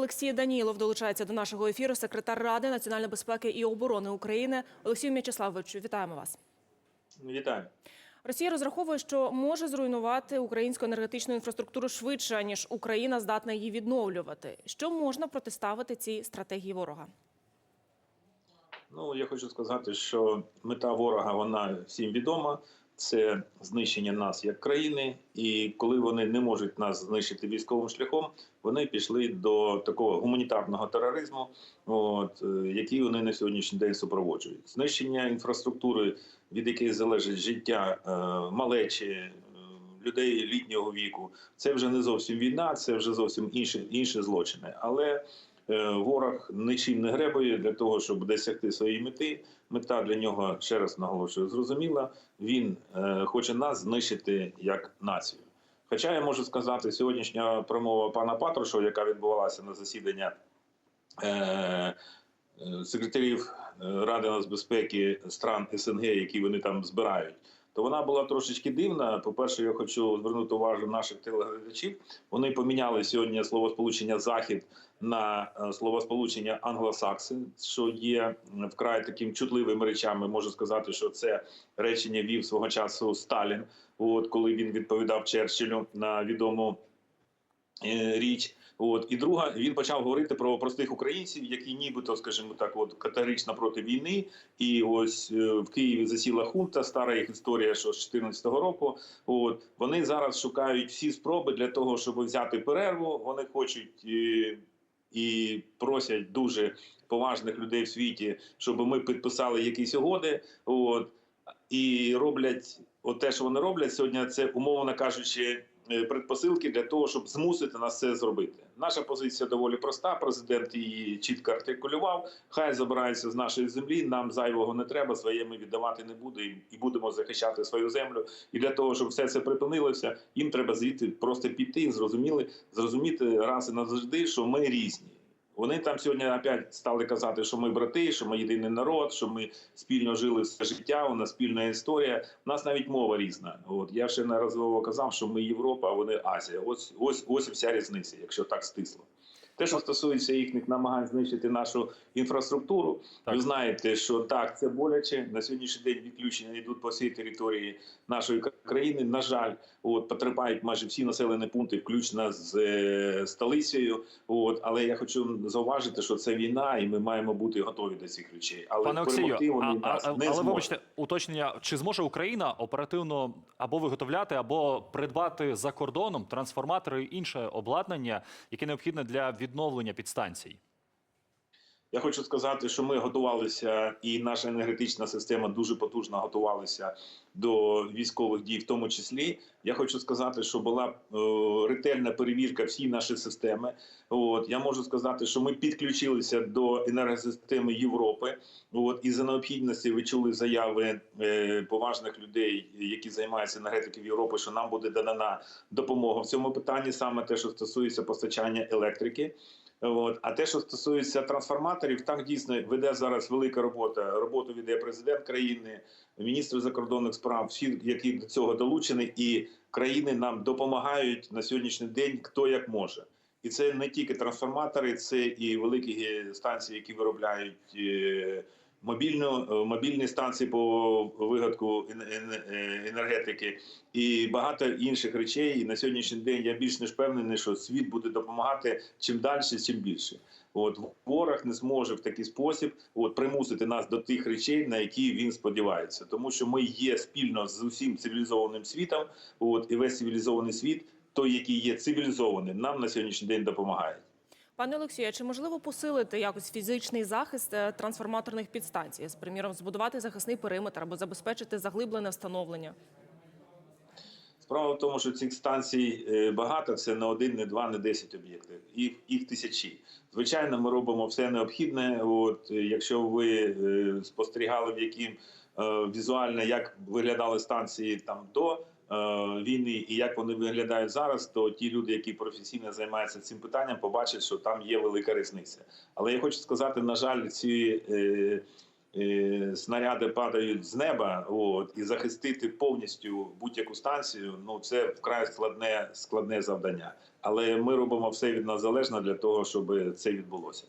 Олексій Данілов долучається до нашого ефіру, секретар Ради національної безпеки і оборони України. Олексію М'ячеславовичу, вітаємо вас. Вітаю. Росія розраховує, що може зруйнувати українську енергетичну інфраструктуру швидше ніж Україна здатна її відновлювати. Що можна протиставити цій стратегії ворога? Ну я хочу сказати, що мета ворога вона всім відома. Це знищення нас як країни, і коли вони не можуть нас знищити військовим шляхом, вони пішли до такого гуманітарного тероризму, от е, який вони на сьогоднішній день супроводжують. Знищення інфраструктури, від якої залежить життя е, малечі, е, людей літнього віку. Це вже не зовсім війна, це вже зовсім інші, інші злочини. Але ворог нічим не гребує для того, щоб досягти своєї мети. Мета для нього ще раз наголошую, зрозуміла. Він е, хоче нас знищити як націю. Хоча я можу сказати, сьогоднішня промова пана Патрушева, яка відбувалася на засідання е, е, секретарів е, Ради нацбезпеки стран СНГ, які вони там збирають, то вона була трошечки дивна. По-перше, я хочу звернути увагу наших телеглядачів. Вони поміняли сьогодні словосполучення Захід на е, словосполучення англосакси, що є вкрай таким чутливими речами. Можу сказати, що це речення вів свого часу Сталін. От коли він відповідав Черчиллю на відому е, річ. От і друга, він почав говорити про простих українців, які нібито, скажімо так, от категорично проти війни. І ось е, в Києві засіла хунта, стара їх історія, що з 14-го року. От вони зараз шукають всі спроби для того, щоб взяти перерву. Вони хочуть е, і просять дуже поважних людей в світі, щоб ми підписали якісь угоди. От і роблять от те, що вони роблять сьогодні. Це умовно кажучи. е, Предпосилки для того, щоб змусити нас це зробити. Наша позиція доволі проста. Президент її чітко артикулював. Хай забирається з нашої землі. Нам зайвого не треба. Своє ми віддавати не буде і- будемо захищати свою землю. І для того, щоб все це припинилося, їм треба звідти просто піти зрозуміли, зрозуміти раз і назавжди, що ми різні. Вони там сьогодні опять стали казати, що ми брати, що ми єдиний народ, що ми спільно жили все життя. У нас спільна історія. У нас навіть мова різна. От я ще наразово казав, що ми Європа, а вони Азія. Ось ось ось вся різниця, якщо так стисло. Те, що стосується їхніх намагань знищити нашу інфраструктуру, Так. ви знаєте, що так це боляче. На сьогоднішній день відключення йдуть по всій території нашої країни. На жаль, от потерпають майже всі населені пункти, включно з е, столицею. От але я хочу зауважити, що це війна, і ми маємо бути готові до цих речей. Але Пане Олексію, вони а, нас а, не але вибачте, уточнення, чи зможе Україна оперативно або виготовляти, або придбати за кордоном трансформатори і інше обладнання, яке необхідне для відновлення підстанцій? Я хочу сказати, що ми готувалися, і наша енергетична система дуже потужно готувалася до військових дій, в тому числі. Я хочу сказати, що була е, ретельна перевірка всі наші системи. От я можу сказати, що ми підключилися до енергосистеми Європи. От і за необхідності ви чули заяви е, поважних людей, які займаються енергетикою Європи, що нам буде дана допомога в цьому питанні, саме те, що стосується постачання електрики. От. А те, що стосується трансформаторів, там дійсно веде зараз велика робота. Роботу веде президент країни, міністр закордонних справ, всі, які до цього долучені, і країни нам допомагають на сьогоднішній день хто як може. І це не тільки трансформатори, це і великі станції, які виробляють е, мобільну е, мобільні станції по вигадку е, енергетики і багато інших речей. І на сьогоднішній день я більш ніж впевнений, що світ буде допомагати чим далі, чим більше. От ворог не зможе в такий спосіб от примусити нас до тих речей, на які він сподівається, тому що ми є спільно з усім цивілізованим світом. От і весь цивілізований світ, той, який є цивілізованим, нам на сьогоднішній день допомагає. Пане Олексію, а чи можливо посилити якось фізичний захист е, трансформаторних підстанцій? З приміром, збудувати захисний периметр або забезпечити заглиблене встановлення? Справа в тому, що цих станцій е, багато, це не один, не два, не десять об'єктів, їх, їх тисячі. Звичайно, ми робимо все необхідне. От е, якщо ви спостерігали, в яким візуально як виглядали станції там до війни і як вони виглядають зараз, то ті люди, які професійно займаються цим питанням, побачать, що там є велика різниця. Але я хочу сказати, на жаль, ці. Е, е, снаряди падають з неба, от і захистити повністю будь-яку станцію. Ну це вкрай складне складне завдання. Але ми робимо все від нас залежне для того, щоб це відбулося.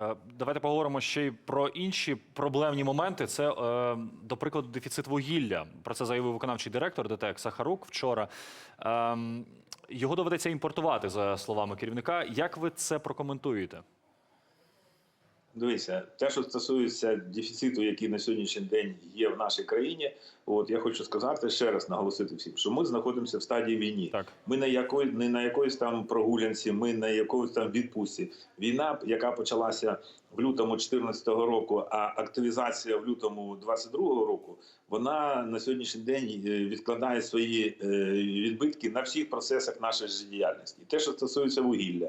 Е, Давайте поговоримо ще й про інші проблемні моменти. Це, е, до прикладу, дефіцит вугілля. Про це заявив виконавчий директор ДТЕК Сахарук вчора. Ем, Його доведеться імпортувати, за словами керівника. Як ви це прокоментуєте? Дивіться, те, що стосується дефіциту, який на сьогоднішній день є в нашій країні, от я хочу сказати ще раз наголосити всім, що ми знаходимося в стадії війни. Так. Ми на якої не на якоїсь там прогулянці, ми на якоїсь там відпустці. Війна, яка почалася в лютому 2014 року, а активізація в лютому 2022 року, вона на сьогоднішній день е, відкладає свої е, відбитки на всіх процесах нашої життєдіяльності. Те, що стосується вугілля,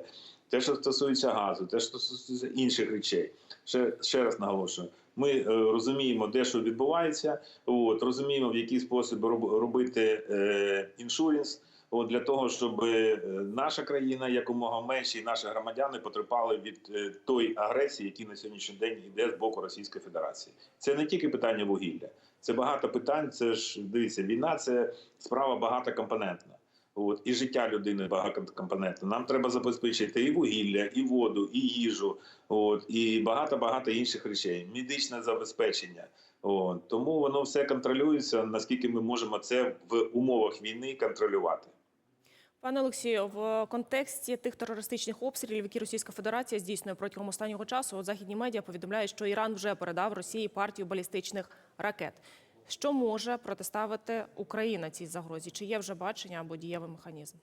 те, що стосується газу, те, що стосується інших речей. Ще, ще раз наголошую. Ми е, розуміємо, де що відбувається, от, розуміємо, в який спосіб роб, робити е, іншурінс, от, для того, щоб е, наша країна якомога менше і наші громадяни потерпали від е, тої агресії, які на сьогоднішній день йде з боку Російської Федерації. Це не тільки питання вугілля, це багато питань. Це ж дивіться, війна це справа багатокомпонентна. От і життя людини багатокомпонентне. Нам треба забезпечити і вугілля, і воду, і їжу, от і багато багато інших речей. Медичне забезпечення. От тому воно все контролюється. Наскільки ми можемо це в умовах війни контролювати? Пане Олексію, в контексті тих терористичних обстрілів, які Російська Федерація здійснює протягом останнього часу, от західні медіа повідомляють, що Іран вже передав Росії партію балістичних ракет. Що може протиставити Україна цій загрозі? Чи є вже бачення або дієвий механізм?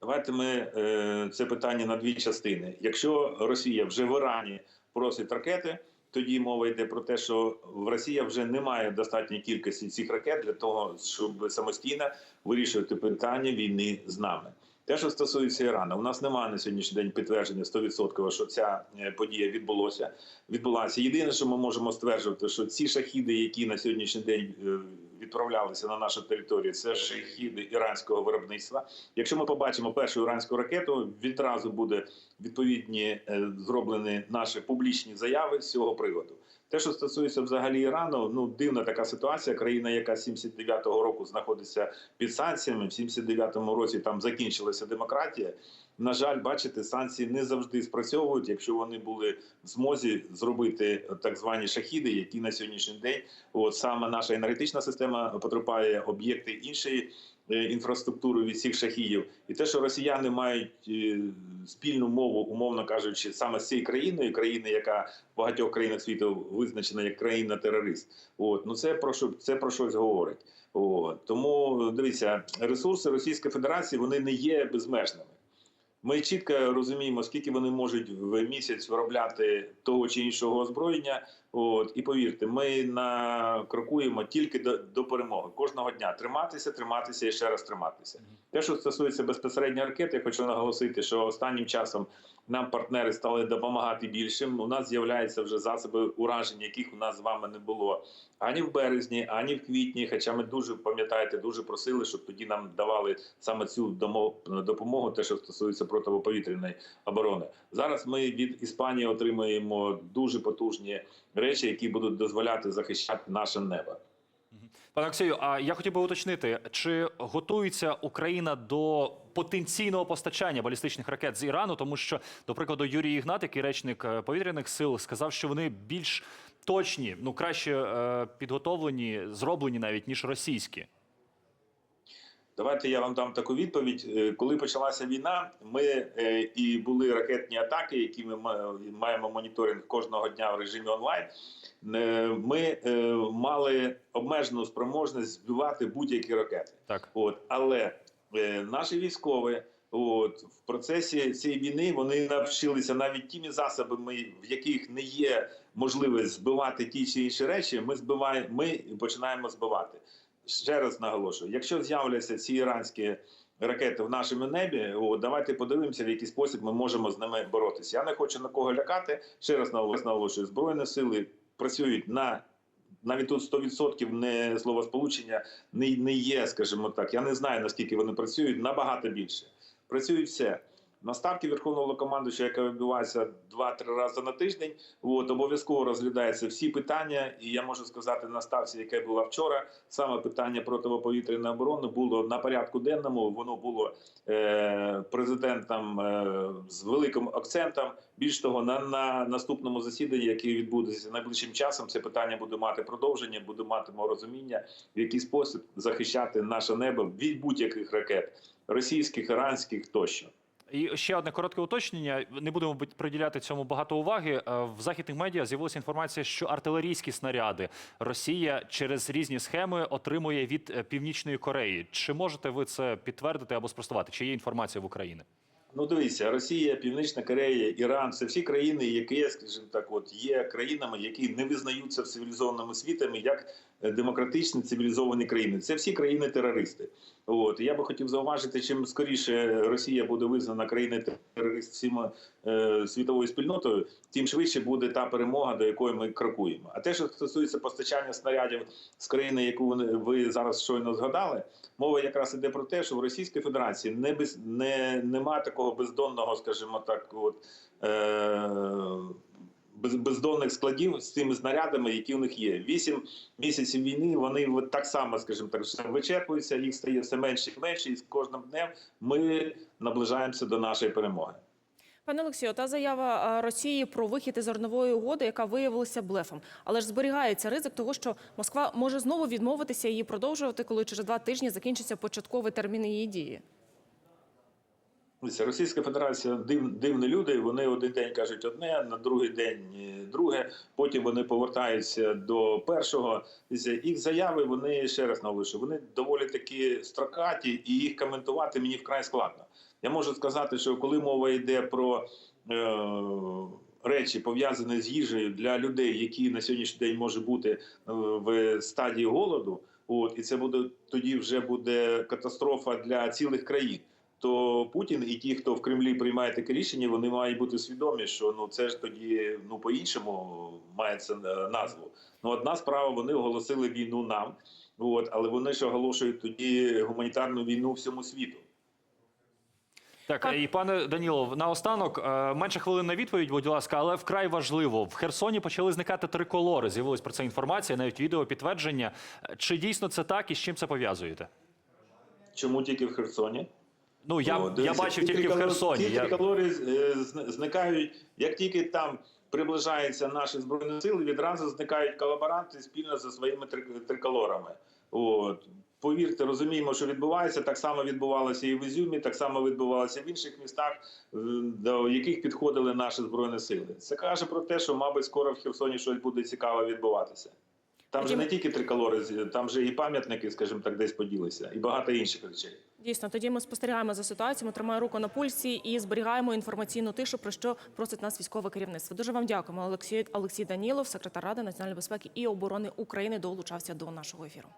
Давайте ми е, це питання на дві частини. Якщо Росія вже в Ірані просить ракети, тоді мова йде про те, що в Росія вже немає достатньої кількості цих ракет для того, щоб самостійно вирішувати питання війни з нами. Те, що стосується Ірану, у нас немає на сьогоднішній день підтвердження 100%, що ця е, подія відбулося. Відбулася. Єдине, що ми можемо стверджувати, що ці шахіди, які на сьогоднішній день е, відправлялися на нашу територію, це шахіди іранського виробництва. Якщо ми побачимо першу іранську ракету, відразу буде відповідні е, зроблені наші публічні заяви з цього приводу. Те, що стосується взагалі Ірану, ну дивна така ситуація. Країна, яка з 79-го року знаходиться під санкціями, в 79-му році там закінчилася демократія. На жаль, бачите, санкції не завжди спрацьовують, якщо вони були в змозі зробити так звані шахіди, які на сьогоднішній день, от саме наша енергетична система потерпає об'єкти іншої е, інфраструктури від цих шахідів, і те, що росіяни мають е, спільну мову, умовно кажучи, саме з цією країною, країни, яка в багатьох країнах світу визначена як країна-терорист. От ну це про що це про щось говорить. От тому дивіться, ресурси Російської Федерації вони не є безмежними. Ми чітко розуміємо, скільки вони можуть в місяць виробляти того чи іншого озброєння. От і повірте, ми накрокуємо тільки до, до перемоги кожного дня. Триматися, триматися і ще раз триматися. Те, що стосується безпосередньо ракет, я хочу наголосити, що останнім часом нам партнери стали допомагати більшим. У нас з'являються вже засоби ураження, яких у нас з вами не було ані в березні, ані в квітні. Хоча ми дуже пам'ятаєте, дуже просили, щоб тоді нам давали саме цю допомогу, те, що стосується протиповітряної оборони. Зараз ми від Іспанії отримуємо дуже потужні речі, які будуть дозволяти захищати наше небо. Пане Олексію, а я хотів би уточнити, чи готується Україна до потенційного постачання балістичних ракет з Ірану, тому що, до прикладу, Юрій Ігнат, який речник е, повітряних сил, сказав, що вони більш точні, ну краще е, підготовлені, зроблені навіть ніж російські. Давайте я вам дам таку відповідь. Е, Коли почалася війна, ми е, і були ракетні атаки, які ми ма- маємо моніторинг кожного дня в режимі онлайн. Е, Ми мали обмежену спроможність збивати будь-які ракети. Так. От але наші військові. От в процесі цієї війни вони навчилися навіть тими засобами, в яких не є можливість збивати ті чи інші речі. Ми збиваємо, ми починаємо збивати. Ще раз наголошую: якщо з'являться ці іранські ракети в нашому небі, о, давайте подивимося, в який спосіб ми можемо з ними боротися. Я не хочу на кого лякати. Ще раз наголошую, збройні сили працюють на. Навіть тут 100% не словосполучення не, не є, скажімо так. Я не знаю наскільки вони працюють набагато більше. Працюють все. На ставки Верховного Головнокомандуюча, яка відбувається 2-3 рази на тиждень, от, обов'язково розглядаються всі питання. І я можу сказати, на ставці, яка була вчора, саме питання протиповітряної оборони було на порядку денному. Воно було е, президентом е, з великим акцентом. Більш того, на, на наступному засіданні, яке відбудеться найближчим часом, це питання буде мати продовження, буде матимо розуміння, в який спосіб захищати наше небо від будь-яких ракет російських, іранських тощо. І ще одне коротке уточнення. Не будемо приділяти цьому багато уваги. Е, В західних медіа з'явилася інформація, що артилерійські снаряди Росія через різні схеми отримує від е, Північної Кореї. Чи можете ви це підтвердити або спростувати? Чи є інформація в Україні? Ну, дивіться, Росія, Північна Корея, Іран це всі країни, які, скажімо так, от є країнами, які не визнаються в цивілізованому світами як демократичні цивілізовані країни. Це всі країни-терористи. От я би хотів зауважити, чим скоріше Росія буде визнана країною терорист всіма е, світовою спільнотою, тим швидше буде та перемога, до якої ми крокуємо. А те, що стосується постачання снарядів з країни, яку ви, зараз щойно згадали, мова якраз іде про те, що в Російській Федерації не без не нема такого бездонного, скажімо так, от е, бездонних складів з цими снарядами, які у них є. Вісім місяців війни вони так само, скажімо так, все вичерпуються, їх стає все менше і менше, і з кожним днем ми наближаємося до нашої перемоги. Пане Олексію, та заява Росії про вихід із зернової угоди, яка виявилася блефом. Але ж зберігається ризик того, що Москва може знову відмовитися її продовжувати, коли через два тижні закінчиться початковий термін її дії. Російська Федерація див, дивні люди. Вони один день кажуть одне, на другий день е, друге. Потім вони повертаються до першого. Їх заяви вони ще раз наголошую, Вони доволі такі строкаті, і їх коментувати мені вкрай складно. Я можу сказати, що коли мова йде про е, речі пов'язані з їжею для людей, які на сьогоднішній день може бути е, в стадії голоду, от і це буде тоді вже буде катастрофа для цілих країн то Путін і ті, хто в Кремлі приймає таке рішення, вони мають бути свідомі, що ну це ж тоді ну по-іншому мається е, назву. Ну одна справа, вони оголосили війну нам, от але вони ж оголошують тоді гуманітарну війну всьому світу. Так, Так. і пане Данілов, наостанок е, менше хвилин на відповідь, будь ласка, але вкрай важливо. В Херсоні почали зникати триколори. З'явилась про це інформація, навіть відео підтвердження. Чи дійсно це так і з чим це пов'язуєте? Чому тільки в Херсоні? Ну я, О, я бачив ті тільки в Херсоні. Я... триколори е, зникають, як тільки там приближаються наші збройні сили, відразу зникають колаборанти спільно зі своїми трик- триколорами. От. Повірте, розуміємо, що відбувається. Так само відбувалося і в Ізюмі, так само відбувалося в інших містах, е, до яких підходили наші збройні сили. Це каже про те, що, мабуть, скоро в Херсоні щось буде цікаве відбуватися. Там же не тільки триколори, там же і пам'ятники, скажімо так, десь поділися, і багато інших речей. Дійсно, тоді ми спостерігаємо за ситуацією, ми тримаємо руку на пульсі і зберігаємо інформаційну тишу, про що просить нас військове керівництво. Дуже вам дякуємо. Олексій Олексій Данілов, секретар Ради національної безпеки і оборони України, долучався до нашого ефіру.